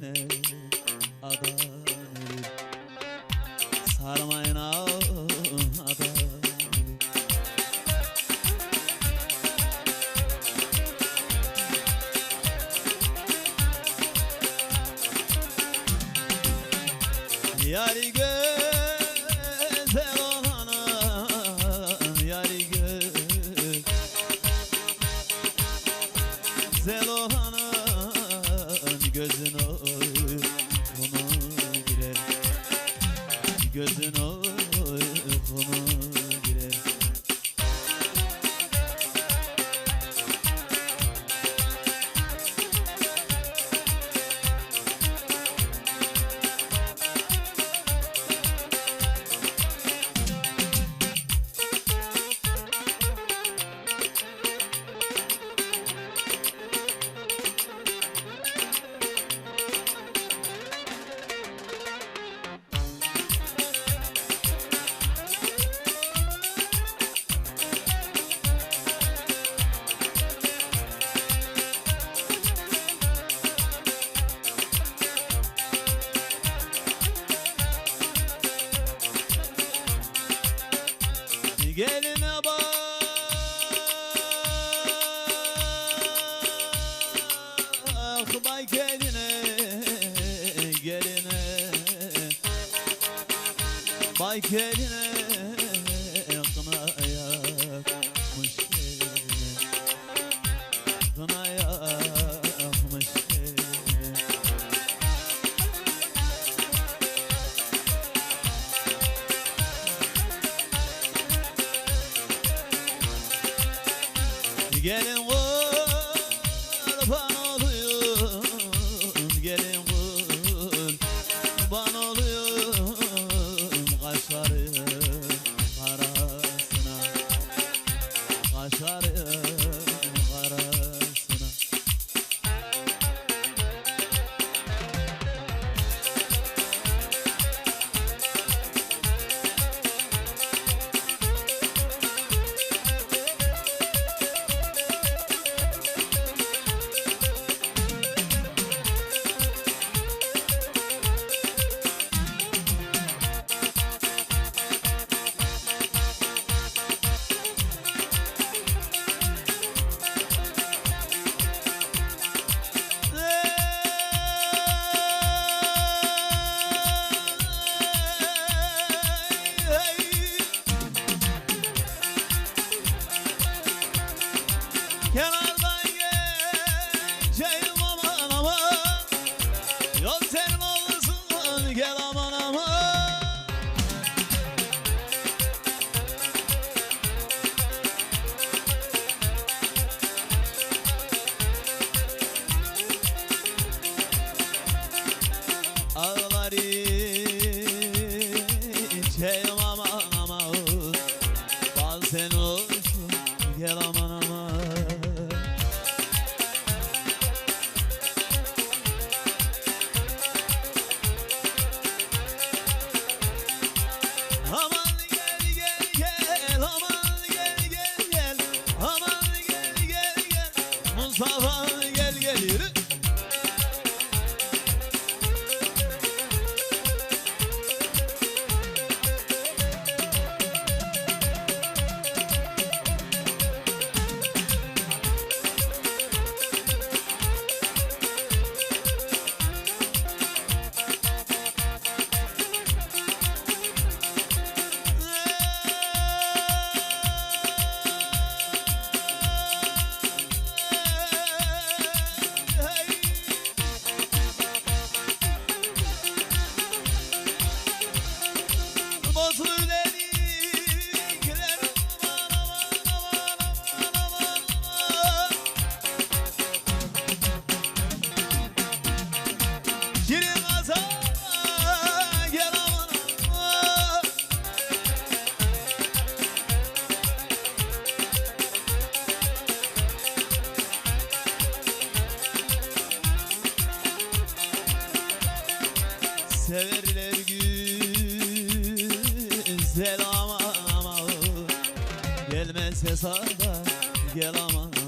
sevgine adanım Sarmayın ağım Yari güzel olanım Yari güzel olanım Geline bak. Bay geline Geline. Bay geline Gelin kurban olayım Gelin kurban olayım Kaşların karasına Kaşların tell Şirin Hasan gel aman aman. Severler güzel ama ama. Gelmez hesaba gel ama ama Aman